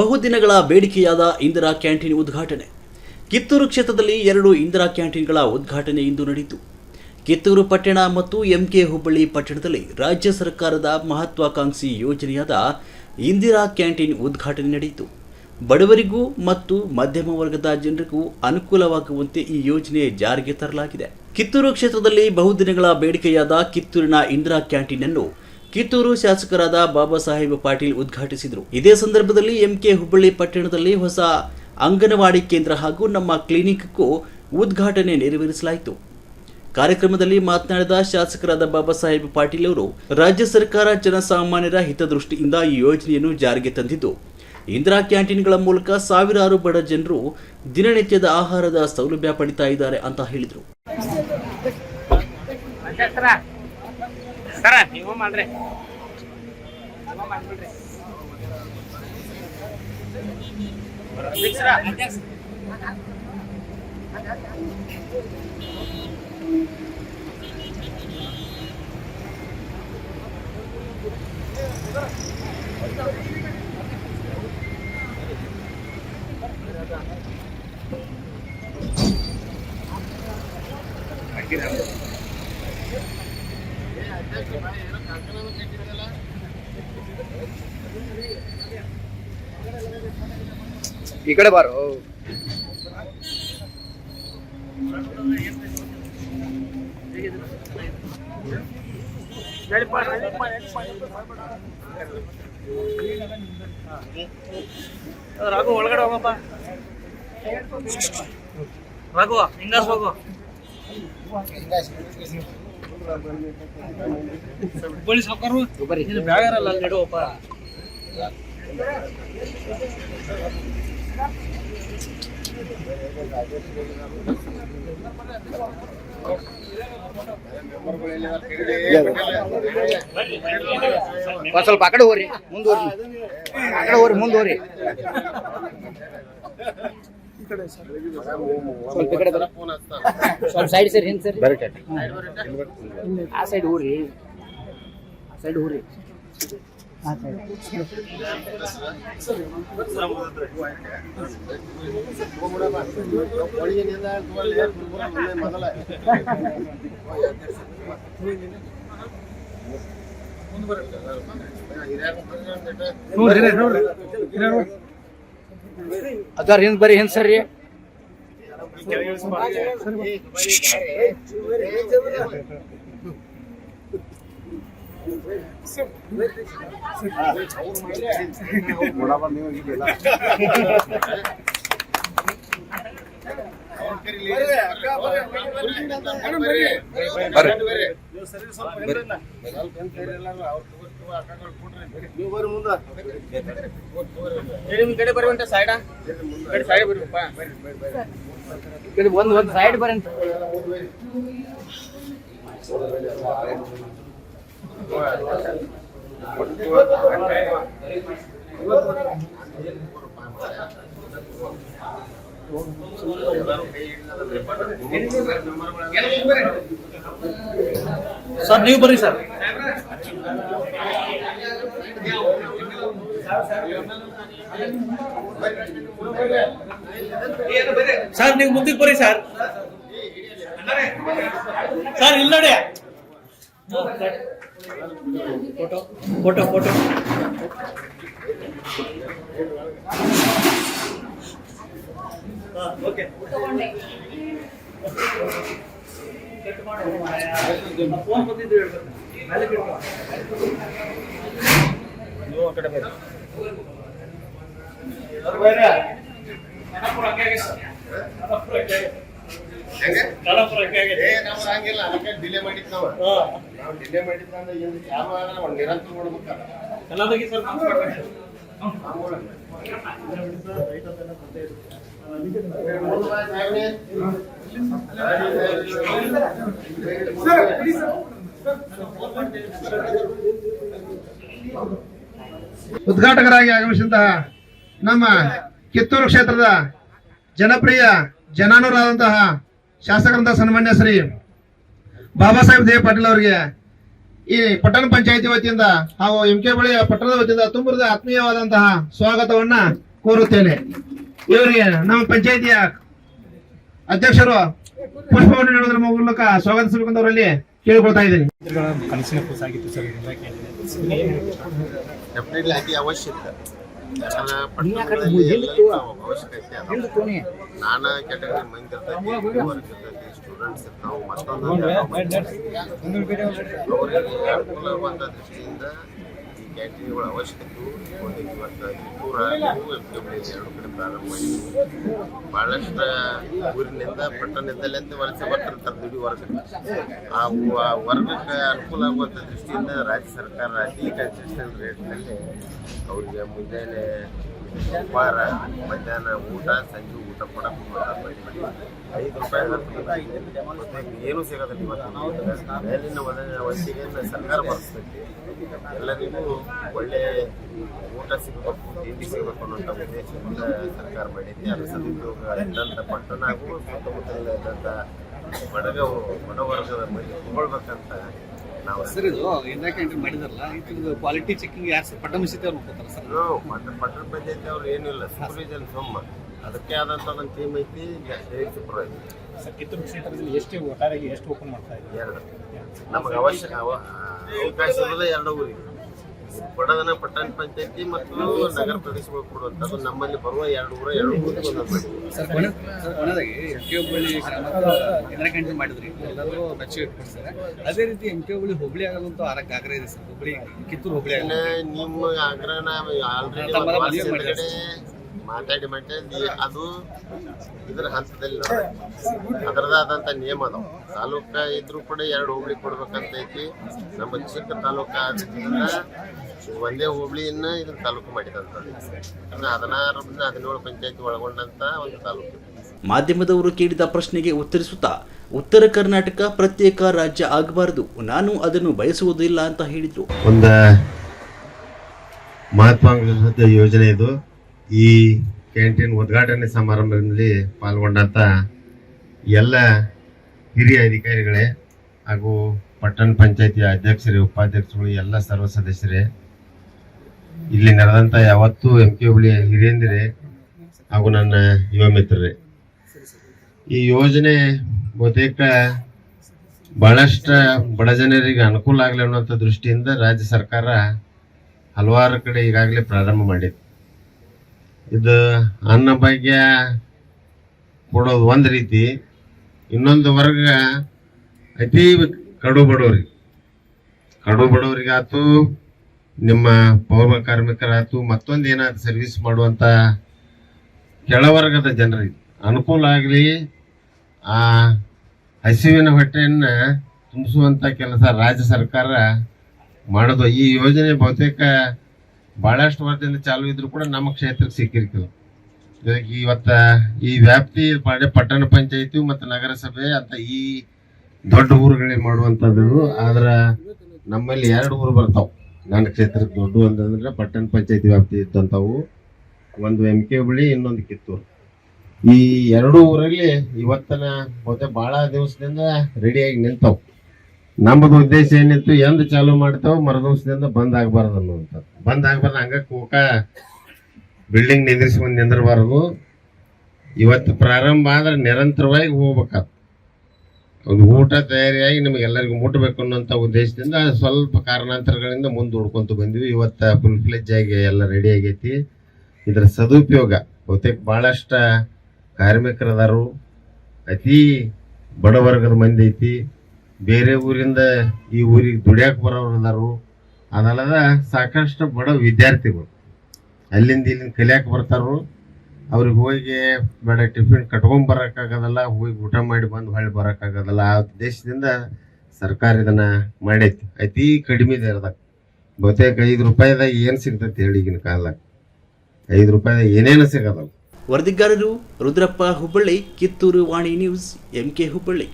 ಬಹುದಿನಗಳ ಬೇಡಿಕೆಯಾದ ಇಂದಿರಾ ಕ್ಯಾಂಟೀನ್ ಉದ್ಘಾಟನೆ. ಕಿತ್ತೂರು ಕ್ಷೇತ್ರದಲ್ಲಿ ಎರಡು ಇಂದಿರಾ ಕ್ಯಾಂಟೀನ್ಗಳ ಉದ್ಘಾಟನೆ ಇಂದು ನಡೆಯಿತು. ಕಿತ್ತೂರು ಪಟ್ಟಣ ಮತ್ತು ಎಂಕೆ ಹುಬ್ಬಳ್ಳಿ ಪಟ್ಟಣದಲ್ಲಿ ರಾಜ್ಯ ಸರ್ಕಾರದ ಮಹತ್ವಾಕಾಂಕ್ಷಿ ಯೋಜನೆಯಾದ ಇಂದಿರಾ ಕ್ಯಾಂಟೀನ್ ಉದ್ಘಾಟನೆ ನಡೆಯಿತು. ಬಡವರಿಗೂ ಮತ್ತು ಮಧ್ಯಮ ವರ್ಗದ ಜನರಿಗೂ ಅನುಕೂಲವಾಗುವಂತೆ ಈ ಯೋಜನೆ ಜಾರಿಗೆ ತರಲಾಗಿದೆ. ಕಿತ್ತೂರು ಕ್ಷೇತ್ರದಲ್ಲಿ ಬಹುದಿನಗಳ ಬೇಡಿಕೆಯಾದ ಕಿತ್ತೂರಿನ ಇಂದಿರಾ ಕ್ಯಾಂಟೀನ್ ಅನ್ನು ಕಿತ್ತೂರು ಶಾಸಕರಾದ ಬಾಬಾ ಸಾಹೇಬ್ ಪಾಟೀಲ್ ಉದ್ಘಾಟಿಸಿದರು. ಇದೇ ಸಂದರ್ಭದಲ್ಲಿ ಎಂಕೆ ಹುಬ್ಬಳ್ಳಿ ಪಟ್ಟಣದಲ್ಲಿ ಹೊಸ ಅಂಗನವಾಡಿ ಕೇಂದ್ರ ಹಾಗೂ ನಮ್ಮ ಕ್ಲಿನಿಕ್ಗೂ ಉದ್ಘಾಟನೆ ನೆರವೇರಿಸಲಾಯಿತು. ಕಾರ್ಯಕ್ರಮದಲ್ಲಿ ಮಾತನಾಡಿದ ಶಾಸಕರಾದ ಬಾಬಾ ಸಾಹೇಬ್ ಪಾಟೀಲ್ ಅವರು, ರಾಜ್ಯ ಸರ್ಕಾರ ಜನಸಾಮಾನ್ಯರ ಹಿತದೃಷ್ಟಿಯಿಂದ ಈ ಯೋಜನೆಯನ್ನು ಜಾರಿಗೆ ತಂದಿದ್ದು, ಇಂದಿರಾ ಕ್ಯಾಂಟೀನ್ಗಳ ಮೂಲಕ ಸಾವಿರಾರು ಬಡ ಜನರು ದಿನನಿತ್ಯದ ಆಹಾರದ ಸೌಲಭ್ಯ ಪಡಿತಾ ಇದ್ದಾರೆ ಅಂತ ಹೇಳಿದರು. ಸರ. ಸರ ನೀವು ಮಾಡ್ರಿ. ನೀವು ಮಾಡ್ಬಿಡ್ರಿ. ಅಧ್ಯಕ್ಷರ ಅಧ್ಯಕ್ಷ ಈ ಕಡೆ ಬಾರು. ರಘು ಒಳಗಡೆ ಹೋಗಪ್ಪ ರಘು ಹಿಂಗಾಸ್ ಹೋಗು. ಹುಬ್ಬಳ್ಳಿ ಸಾವುಕಾರು? ಇದು ಅಲ್ಲಿ ನೆಡುವಪ್ಪ. ಸ್ವಲ್ಪ ಆ ಕಡೆ ಹೋರಿ ಮುಂದುವರಿ ಆ ಕಡೆ ಹೋರಿ ಮುಂದುವರಿ ಸ್ವಲ್ಪ ಈ ಕಡೆ ಬರ್ರಿ. ಸ್ವಲ್ಪ ಸೈಡ್ ಸರ್ ಹಿಂದ್ ಸರ್ ಆ ಸೈಡ್ ಹೋರಿ ಆ ಸೈಡ್ ಹೋರಿ ಆ ಸೈಡ್ ಅದಾರ ಹಿಂದ್ ಬರ್ರಿ ಹಿಂದ್ ಸರ್ರಿ ನಿಮ್ ಕಡೆ ಬರುವಂತ ಸೈಡ ಕಡೆ ಸೈಡ್ ಬರ್ಬೇಕಪ್ಪ ಇದು ಒಂದ್ ಒಂದ್ ಸೈಡ್ ಸರ್ ನೀವು ಬರ್ರಿ ಸರ್. ಸರ್ ನೀವು ಮುಂದಕ್ಕೆ ಬರ್ರಿ ಸರ್. ಸರ್ ಇಲ್ಲ ನೋಡಿ. ಫೋಟೋ. Photo photo. ಹಂಗಿಲ್ಲ. ಅದಕ್ಕೆ ಡಿಲೇ ಮಾಡಿದ್ ನಾವು. ನಾವು ಡಿಲೇ ಯಾವ ಆಗಲ್ಲ ಒಂದು ನಿರಂತರ ಮಾಡ್ಬೇಕಲ್ಲ ಕನ್ನಡದಾಗೆ ಸರ್ ಮಾತಾಡ್ಬೇಕು. ಉದ್ಘಾಟಕರಾಗಿ ಆಗಮಿಸಿದಂತಹ ನಮ್ಮ ಕಿತ್ತೂರು ಕ್ಷೇತ್ರದ ಜನಪ್ರಿಯ, ಜನಾನುರಾದಂತಹ ಶಾಸಕರಂತಹ ಸನ್ಮಾನ್ಯ ಶ್ರೀ ಬಾಬಾ ಸಾಹೇಬ್ ದೇವ್ ಪಾಟೀಲ್ ಅವರಿಗೆ ಈ ಪಟ್ಟಣ ಪಂಚಾಯತಿ ವತಿಯಿಂದ ಹಾಗೂ ಎಂ ಕೆ ಬಳಿ ಪಟ್ಟಣದ ವತಿಯಿಂದ ತುಂಬರದ ಆತ್ಮೀಯವಾದಂತಹ ಸ್ವಾಗತವನ್ನ ಕೋರುತ್ತೇನೆ. ಇವರಿಗೆ ನಮ್ಮ ಪಂಚಾಯತಿಯ ಅಧ್ಯಕ್ಷರು ಪುಷ್ಪವನ್ನು ನೀಡುವುದರ ಮೂಲಕ ಸ್ವಾಗತಿಸಬೇಕಂತ ಅವರಲ್ಲಿ ಕೇಳಿಕೊಳ್ತಾ ಇದ್ದೀನಿ. ಅವಶ್ಯಕತೆ ನಾನು ಕ್ಯಾಟಗರಿ ಮಂದಿ ಸ್ಟೂಡೆಂಟ್ಸ್ ಇರ್ತಾವ ಮತ್ತೊಂದು ಅವರಿಗೆ ಬಂದ ದೃಷ್ಟಿಯಿಂದ ಈ ಕ್ಯಾಂಟೀನ್ಗಳ ಅವಶ್ಯಕತೆ ಒಂದು ಇವತ್ತು ಕಿತ್ತೂರ ಹಾಗೂ ಎಫ್ಡಬ್ಲ್ಯೂ ಎರಡು ಕಡೆ ಪ್ರಾರಂಭ ಮಾಡಿದ್ವಿ ಬಹಳಷ್ಟು ಊರಿನಿಂದ ಪಟ್ಟಣದಲ್ಲಿಂದ ವಲಸೆ ಬರ್ತಿರ್ತಾರೆ ದುಡಿ ವರ್ಗಕ್ಕೆ ಆ ವರ್ಗಕ್ಕೆ ಅನುಕೂಲ ಆಗುವಂಥ ದೃಷ್ಟಿಯಿಂದ ರಾಜ್ಯ ಸರ್ಕಾರ ಅತಿ ಕನ್ಸೆಷನಲ್ ರೇಟ್ನಲ್ಲಿ ಅವರಿಗೆ ಮುಂಜಾನೆ ಉಪಹಾರ ಮಧ್ಯಾಹ್ನ ಊಟ ಸಂಜೆ ಊಟ ಕೂಡ ಕೊಡುವಂಥ ಮಾಡಿ ಐದು ರೂಪಾಯಿ ಏನೂ ಸಿಗೋದಿಲ್ಲ ಇವತ್ತು. ಮೇಲಿನ ಸರ್ಕಾರ ಬರ್ತೈತಿ ಎಲ್ಲರಿಗೂ ಒಳ್ಳೆ ಊಟ ಸಿಗಬೇಕು ತಿಂಡಿ ಸಿಗಬೇಕು ಅನ್ನೋಂಥ ಉದ್ದೇಶದಿಂದ ಸರ್ಕಾರ ಮಾಡಿದ್ದೆ ಅದು ಸದುಪಯೋಗ ಇದ್ದಂಥ ಪಟ್ಟಣ ಹಾಗೂ ಸುತ್ತಮುತ್ತಲಿನ ಇದ್ದಂಥ ಬಡಗ ಬಡವರ್ಗದ ತಗೊಳ್ಬೇಕಂತ ನಾವು ಸರ್ ಇದು ಇಂದಿರಾ ಕ್ಯಾಂಟೀನ್ ಮಾಡಿದಾರಲ್ಲ ಇದು ಕ್ವಾಲಿಟಿ ಚೆಕಿಂಗ್ ಯಾರು ಸರ್? ಪಟ್ಟ ಮಿಸಿತೆ ಅವ್ರು ನೋಡ್ಕೋತಾರೆ ಸರ್? ನಾವು ಪಟ್ಟ ಪಟ್ಟಣ ಪಂಚಾಯತಿ ಅವ್ರು ಏನಿಲ್ಲ ಸೂಪರ್ವಿಷನ್ ಸೊಮ್ಮ. ಅದಕ್ಕೆ ಆದಂತ ಒಂದು ಟೀಮ್ ಐತಿ ನಮ್ಗೆ ಸೂಪರ್ವೈಸರ್ ಸರ್ ಕಿತ್ತೂರು ಕ್ಷೇತ್ರದಲ್ಲಿ ಎಷ್ಟು ಒಟ್ಟಾರೆ ಎಷ್ಟು ಓಪನ್ ಮಾಡ್ತಾ ಇದ್ದಾರೆ? ಎರಡು. ನಮಗೆ ಅವಶ್ಯಕ ಅವ- ಅವಕಾಶ ಇರೋದೇ ಎರಡು ಊರಿಗೆ. ಬಡದನ ಪಟ್ಟಣ ಪಂಚಾಯತಿ ಮತ್ತು ನಗರ ಪ್ರದೇಶಗಳು ಕೊಡುವಂಥದ್ದು ನಮ್ಮಲ್ಲಿ ಬರುವ ಎರಡು ಊರ ಎರಡು ಊರಿಗೆ ಒಂದೊಂದು ಸರ್ ಕೊನೆ ಸರ್ ಕೊನೆದಾಗಿ ಎಂ ಕೆ ಹುಬ್ಬಳ್ಳಿ ಗ್ರಾಮದ ಇಂದಿರಾ ಕ್ಯಾಂಟೀನ್ ಮಾಡಿದ್ರಿ. ಎಲ್ಲರೂ ಇಟ್ಕೊಡ್ತಾರೆ ಅದೇ ರೀತಿ ಎಂ ಕೆ ಹುಬ್ಬಳ್ಳಿ ಹುಬ್ಬಳ್ಳಿ ಆಗೋದಂತೂ ಆರಕ್ಕೆ ಆಗ್ರಹ ಇದೆ ಸರ್. ಹುಬ್ಬಳ್ಳಿ ಕಿತ್ತೂರು ಹುಬ್ಬಳ್ಳಿ ಇನ್ನ ನಿಮ್ಮ ಆಗ್ರಹ ಆಲ್ರೆಡಿ ತಮ್ಮ ಮದುವೆ ಮಾಡಿದ್ದಾರೆ. ಮಾತಾಡಿ ಮಾತಾಡಿ ಅದು ಇದರ ಹಂತದಲ್ಲಿ ನಾವು ಅದರದಾದಂಥ ನಿಯಮ ಅದಾವ ತಾಲೂಕ ಇದ್ರೂ ಕೂಡ ಎರಡು ಹೋಬಳಿ ಕೊಡ್ಬೇಕಂತ ಐತಿ. ನಮ್ಮ ಚಿಕ್ಕ ತಾಲೂಕ ಆದ್ರಿಂದ ಒಂದೇ ಹೋಬಳಿಯನ್ನ ಇದ್ರ ತಾಲೂಕು ಮಾಡಿದಂತ ಹದಿನಾರರಿಂದ ಹದಿನೇಳು ಪಂಚಾಯತಿ ಒಳಗೊಂಡಂತ ಒಂದು ತಾಲೂಕು. ಮಾಧ್ಯಮದವರು ಕೇಳಿದ ಪ್ರಶ್ನೆಗೆ ಉತ್ತರಿಸುತ್ತಾ ಉತ್ತರ ಕರ್ನಾಟಕ ಪ್ರತ್ಯೇಕ ರಾಜ್ಯ ಆಗಬಾರದು. ನಾನು ಅದನ್ನು ಬಯಸುವುದಿಲ್ಲ ಅಂತ ಹೇಳಿದ್ರು. ಒಂದು ಮಹತ್ವಾಕಾಂಕ್ಷದ ಯೋಜನೆ ಇದು. ಈ ಕ್ಯಾಂಟೀನ್ ಉದ್ಘಾಟನೆ ಸಮಾರಂಭದಲ್ಲಿ ಪಾಲ್ಗೊಂಡಂತ ಎಲ್ಲ ಹಿರಿಯ ಅಧಿಕಾರಿಗಳೇ ಹಾಗೂ ಪಟ್ಟಣ ಪಂಚಾಯತಿಯ ಅಧ್ಯಕ್ಷರೇ ಉಪಾಧ್ಯಕ್ಷರು ಎಲ್ಲ ಸರ್ವ ಸದಸ್ಯರೇ, ಇಲ್ಲಿ ನಡೆದಂಥ ಯಾವತ್ತೂ ಎಂ ಕೆ ಹುಬ್ಳಿ ಹಿರಿಯಂದಿರೇ ಹಾಗೂ ನನ್ನ ಯುವ ಮಿತ್ರರೇ. ಈ ಯೋಜನೆ ಬಹುತೇಕ ಬಹಳಷ್ಟು ಬಡ ಜನರಿಗೆ ಅನುಕೂಲ ಆಗಲಿ ಅನ್ನುವಂಥ ದೃಷ್ಟಿಯಿಂದ ರಾಜ್ಯ ಸರ್ಕಾರ ಹಲವಾರು ಕಡೆ ಈಗಾಗಲೇ ಪ್ರಾರಂಭ ಮಾಡಿದೆ. ಇದು ಅನ್ನ ಭಾಗ್ಯ ಕೊಡೋದು ಒಂದು ರೀತಿ, ಇನ್ನೊಂದು ವರ್ಗ ಅತಿ ಕಡು ಬಡವ್ರಿಗೆ. ಕಡು ಬಡವರಿಗಾತು, ನಿಮ್ಮ ಪೌರ ಕಾರ್ಮಿಕರಾತು ಮತ್ತೊಂದು ಏನಾದ್ರು ಸರ್ವಿಸ್ ಮಾಡುವಂಥ ಕೆಳವರ್ಗದ ಜನರಿಗೆ ಅನುಕೂಲ ಆಗಲಿ, ಆ ಹಸಿವಿನ ಹೊಟ್ಟೆಯನ್ನು ತುಂಬಿಸುವಂತ ಕೆಲಸ ರಾಜ್ಯ ಸರ್ಕಾರ ಮಾಡೋದು. ಈ ಯೋಜನೆ ಬಹುತೇಕ ಬಹಳಷ್ಟು ವರ್ಷದಿಂದ ಚಾಲು ಇದ್ರು ಕೂಡ ನಮ್ಮ ಕ್ಷೇತ್ರಕ್ಕೆ ಸಿಕ್ಕಿರ್ಕಿಲ್ಲ. ಇದಕ್ಕೆ ಇವತ್ತ ಈ ವ್ಯಾಪ್ತಿ ಪಟ್ಟಣ ಪಂಚಾಯತಿ ಮತ್ತು ನಗರಸಭೆ ಅಂತ ಈ ದೊಡ್ಡ ಊರುಗಳಿಗೆ ಮಾಡುವಂಥದ್ದು ಆದ್ರೆ ನಮ್ಮಲ್ಲಿ ಎರಡು ಊರು ಬರ್ತಾವೆ. ನನ್ನ ಕ್ಷೇತ್ರಕ್ಕೆ ದೊಡ್ಡ ಅಂತಂದ್ರೆ ಪಟ್ಟಣ ಪಂಚಾಯತಿ ವ್ಯಾಪ್ತಿ ಇದ್ದಂಥವು ಒಂದು ಎಂ ಕೆ ಬಳಿ ಇನ್ನೊಂದು ಕಿತ್ತೂರು. ಈ ಎರಡು ಊರಲ್ಲಿ ಇವತ್ತನ ಬಹುತೇಕ ಬಹಳ ದಿವಸದಿಂದ ರೆಡಿಯಾಗಿ ನಿಂತಾವ್. ನಮ್ಮದು ಉದ್ದೇಶ ಏನಿತ್ತು, ಎಂದು ಚಾಲು ಮಾಡ್ತಾವ ಮರುದಿವಸದಿಂದ ಬಂದ್ ಆಗ್ಬಾರ್ದು ಅನ್ನುವಂತ ಬಂದ್ ಆಗ್ಬಾರ್ದು, ಹಂಗ ಕೋಕ ಬಿಲ್ಡಿಂಗ್ ನಿಂದ್ರಿಸ್ಕೊಂಡು ನಿಂದಿರಬಾರ್ದು. ಇವತ್ತು ಪ್ರಾರಂಭ ಆದ್ರೆ ನಿರಂತರವಾಗಿ ಹೋಗ್ಬೇಕಾಗ್ತದೆ ಒಂದು ಊಟ ತಯಾರಿಯಾಗಿ ನಿಮಗೆಲ್ಲರಿಗೂ ಮುಟ್ಟಬೇಕು ಅನ್ನೋಂಥ ಉದ್ದೇಶದಿಂದ ಸ್ವಲ್ಪ ಕಾರಣಾಂತರಗಳಿಂದ ಮುಂದೆ ಹುಡ್ಕೊಂತ ಬಂದ್ವಿ. ಇವತ್ತು ಫುಲ್ ಫ್ಲೆಜ್ ಆಗಿ ಎಲ್ಲ ರೆಡಿ ಆಗೈತಿ. ಇದರ ಸದುಪಯೋಗ, ಬಹುತೇಕ ಭಾಳಷ್ಟು ಕಾರ್ಮಿಕರದಾರು, ಅತಿ ಬಡವರ್ಗದ ಮಂದಿ ಐತಿ. ಬೇರೆ ಊರಿಂದ ಈ ಊರಿಗೆ ದುಡಿಯಕ್ಕೆ ಬರೋರು ಅದಾರು ಅದಲ್ಲದ ಸಾಕಷ್ಟು ಬಡ ವಿದ್ಯಾರ್ಥಿಗಳು. ಅಲ್ಲಿಂದ ಇಲ್ಲಿಂದ ಕಲಿಯಕ್ಕೆ ಬರ್ತಾರೋ ಅವ್ರಿಗೆ ಹೋಗಿ ಬೇಡ, ಟಿಫಿನ್ ಕಟ್ಕೊಂಡ್ ಬರೋಕ್ಕಾಗೋದಲ್ಲ, ಹೋಗಿ ಊಟ ಮಾಡಿ ಬಂದು ಹೊಳ್ಳಿ ಬರೋಕ್ಕಾಗೋದಲ್ಲ. ಆ ಉದ್ದೇಶದಿಂದ ಸರ್ಕಾರ ಇದನ್ನ ಮಾಡೈತಿ. ಅತಿ ಕಡಿಮೆ ಅದಕ್ಕೆ ಬಹುತೇಕ ಐದು ರೂಪಾಯಿದಾಗ ಏನು ಸಿಗ್ತೈತಿ ಹೇಳಿ ಈಗಿನ ಕಾಲದಾಗ. ಐದು ರೂಪಾಯಿದಾಗ ಏನೇನು ಸಿಗೋದಲ್ಲ ವರದಿಗಾರರು Rudrappa Hubballi Kittur Vani news M K Hubballi.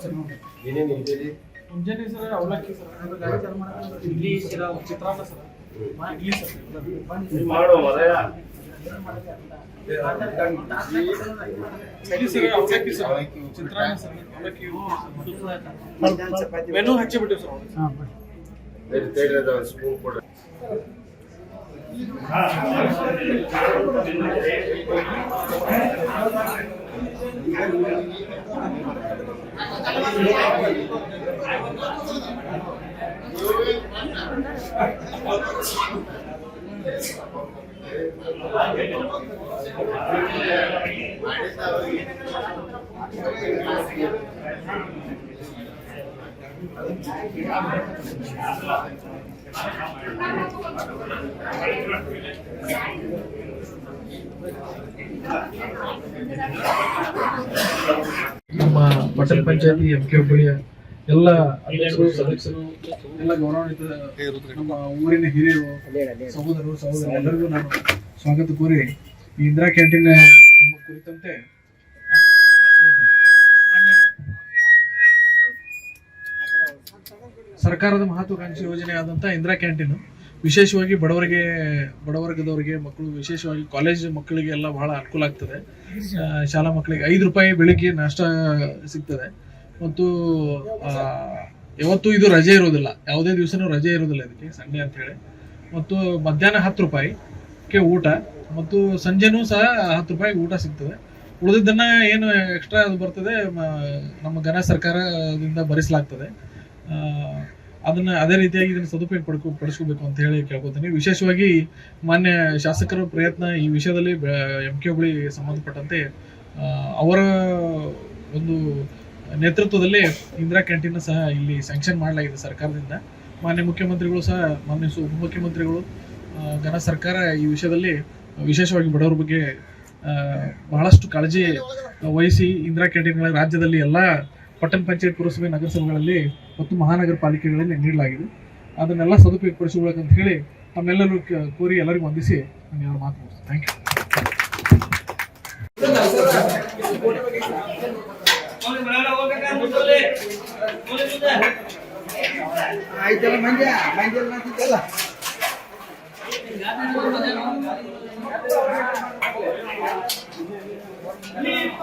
ಅಲ್ಲ ಏನೇನು ಇದ್ದೀರಿ ಮುಂಜಾನೆ ಸರ್ ಅವಲಕ್ಕಿ ಸರ್. ಇಡ್ಲಿ ಸರ್. ಚಿತ್ರಾನ್ನ ಸರ್. ಇಡ್ಲಿ ಸರ್. ಮಾಡೋ ಸರ್. ಅವಲಕ್ಕಿ ಸರ್. ಚಿತ್ರಾನ್ನ ಸರ್ ಅವಲಕ್ಕಿ. ಮೆನು ಹಚ್ಚಿಬಿಟ್ಟಿವಿ ಸರ್. ಸ್ಪೂನ್ ಒಂದು ಸ್ಪೂನ್ ಕೊಡ್ರಿ ನಮ್ಮ ಪಟ್ಟಣ ಪಂಚಾಯತಿ ಎಂ ಕೆ ಹುಬ್ಬಳ್ಳಿಯ ಎಲ್ಲ ಅಧ್ಯಕ್ಷರು, ಸದಸ್ಯರು, ಎಲ್ಲ ಗೌರವಾನ್ವಿತ ನಮ್ಮ ಊರಿನ ಹಿರಿಯರು, ಸಹೋದರರು ಸಹೋದರ ಎಲ್ಲರಿಗೂ ನಾನು ಸ್ವಾಗತ ಕೋರಿ ಈ ಇಂದಿರಾ ಕ್ಯಾಂಟೀನ್ ಕುರಿತಂತೆ ಸರ್ಕಾರದ ಮಹತ್ವಾಕಾಂಕ್ಷಿ ಯೋಜನೆ ಆದಂತ ಇಂದಿರಾ ಕ್ಯಾಂಟೀನ್. ವಿಶೇಷವಾಗಿ ಬಡವರಿಗೆ ಬಡವರ್ಗದವರಿಗೆ ಮಕ್ಕಳು, ವಿಶೇಷವಾಗಿ ಕಾಲೇಜ್ ಮಕ್ಕಳಿಗೆ ಎಲ್ಲ ಬಹಳ ಅನುಕೂಲ ಆಗ್ತದೆ. ಶಾಲಾ ಮಕ್ಕಳಿಗೆ ಐದು ರೂಪಾಯಿ ಬೆಳಿಗ್ಗೆ ನಷ್ಟ ಸಿಗ್ತದೆ. ಮತ್ತು ಯಾವತ್ತೂ ಇದು ರಜೆ ಇರೋದಿಲ್ಲ. ಯಾವುದೇ ದಿವಸನೂ ರಜೆ ಇರೋದಿಲ್ಲ ಇದಕ್ಕೆ, ಸಂಡೇ ಅಂತ ಹೇಳಿ. ಮತ್ತು ಮಧ್ಯಾಹ್ನ ಹತ್ತು ರೂಪಾಯಿಗೆ ಊಟ. ಮತ್ತು ಸಂಜೆನೂ ಸಹ ಹತ್ತು ರೂಪಾಯಿ ಊಟ ಸಿಗ್ತದೆ. ಉಳಿದಿದ್ದನ್ನ ಏನು ಎಕ್ಸ್ಟ್ರಾ ಅದು ಬರ್ತದೆ ನಮ್ಮ ಘನ ಸರ್ಕಾರದಿಂದ ಭರಿಸಲಾಗ್ತದೆ. ಅದನ್ನ ಅದೇ ರೀತಿಯಾಗಿ ಇದನ್ನ ಸದುಪಯೋಗ ಪಡ್ಕೊ ಪಡಿಸ್ಕೋಬೇಕು ಅಂತ ಹೇಳಿ ಕೇಳ್ಕೊತೀನಿ. ವಿಶೇಷವಾಗಿ ಮಾನ್ಯ ಶಾಸಕರ ಪ್ರಯತ್ನ ಈ ವಿಷಯದಲ್ಲಿ ಎಂ ಕೆ ಹುಬ್ಳಿ ಸಂಬಂಧಪಟ್ಟಂತೆ ಅವರ ಒಂದು ನೇತೃತ್ವದಲ್ಲಿ ಇಂದಿರಾ ಕ್ಯಾಂಟೀನ್ ಸಹ ಇಲ್ಲಿ ಸ್ಯಾಂಕ್ಷನ್ ಮಾಡಲಾಗಿದೆ ಸರ್ಕಾರದಿಂದ. ಮಾನ್ಯ ಮುಖ್ಯಮಂತ್ರಿಗಳು ಸಹ, ಮಾನ್ಯ ಉಪಮುಖ್ಯಮಂತ್ರಿಗಳು ಘನ ಸರ್ಕಾರ ಈ ವಿಷಯದಲ್ಲಿ ವಿಶೇಷವಾಗಿ ಬಡವರ ಬಗ್ಗೆ ಬಹಳಷ್ಟು ಕಾಳಜಿ ವಹಿಸಿ ಇಂದಿರಾ ಕ್ಯಾಂಟೀನ್ಗಳ ರಾಜ್ಯದಲ್ಲಿ ಎಲ್ಲ ಪಟ್ಟಣ ಪಂಚಾಯತ್ ಪುರಸಭೆ ನಗರಸಭೆಗಳಲ್ಲಿ ಮತ್ತು ಮಹಾನಗರ ಪಾಲಿಕೆಗಳಲ್ಲಿ ನೀಡಲಾಗಿದೆ. ಅದನ್ನೆಲ್ಲ ಸದುಪಯೋಗ ಪಡಿಸಿಕೊಳ್ಳಬೇಕಂತ ಹೇಳಿ ತಮ್ಮೆಲ್ಲರೂ ಕೋರಿ ಎಲ್ಲರಿಗೂ ವಂದಿಸಿ ನಾನು ಯಾರು ಮಾತು ಥ್ಯಾಂಕ್ ಯು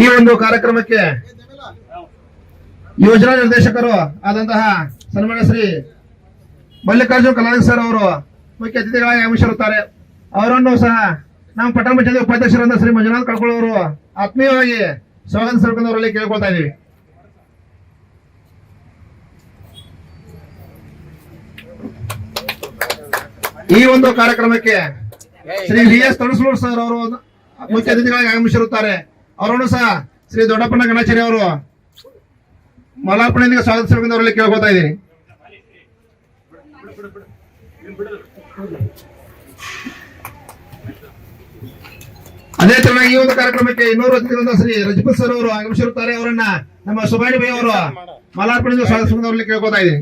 ಈ ಒಂದು ಕಾರ್ಯಕ್ರಮಕ್ಕೆ ಯೋಜನಾ ನಿರ್ದೇಶಕರು ಆದಂತಹ ಸನ್ಮಾನ್ಯ ಶ್ರೀ ಮಲ್ಲಿಕಾರ್ಜುನ್ ಕಲಾನಿ ಸರ್ ಅವರು ಮುಖ್ಯ ಅತಿಥಿಗಳಾಗಿ ಆಗಮಿಸಿರುತ್ತಾರೆ. ಅವರನ್ನು ಸಹ ನಮ್ಮ ಪಟ್ಟಣ ಪಂಚಾಯತ್ ಉಪಾಧ್ಯಕ್ಷರಾದ ಶ್ರೀ ಮಂಜುನಾಥ್ ಕಳ್ಕೊಳ್ಳೋರು ಆತ್ಮೀಯವಾಗಿ ಆತ್ಮೀಯವಾಗಿ ಸರ್ಕಾರದವರಲ್ಲಿ ಕೇಳ್ಕೊಳ್ತಾ ಇದ್ದೀವಿ. ಈ ಒಂದು ಕಾರ್ಯಕ್ರಮಕ್ಕೆ Shri V S Tanasuru sir ಅವರು ಮುಖ್ಯ ಅತಿಥಿಗಳಾಗಿ ಆಗಮಿಸಿರುತ್ತಾರೆ. ಅವರನ್ನು ಸಹ ಶ್ರೀ ದೊಡ್ಡಪ್ಪನ ಗಣಾಚಾರ್ಯ ಅವರು ಮಲಾರ್ಪಣೆಯಿಂದ ಸ್ವಾಗತಿಸಬೇಕೆಂದವರಲ್ಲಿ ಕೇಳ್ಕೊತಾ ಇದ್ದೀನಿ. ಅದೇ ತರ ಈ ಒಂದು ಕಾರ್ಯಕ್ರಮಕ್ಕೆ ಇನ್ನೂರು ಅತಿಥಿಗಳಿಂದ ಶ್ರೀ ರಜಪೂತ್ ಸರ್ ಅವರು ಆಗಮಿಸಿರುತ್ತಾರೆ. ಅವರನ್ನ ನಮ್ಮ ಸುಬಾಣಿ ಬೈ ಅವರು ಮಲಾರ್ಪಣೆಯಿಂದ ಸ್ವಾಗತಿಸಬೇಕೆಂದವರಲ್ಲಿ ಕೇಳ್ಕೊತಾ ಇದ್ದೀನಿ.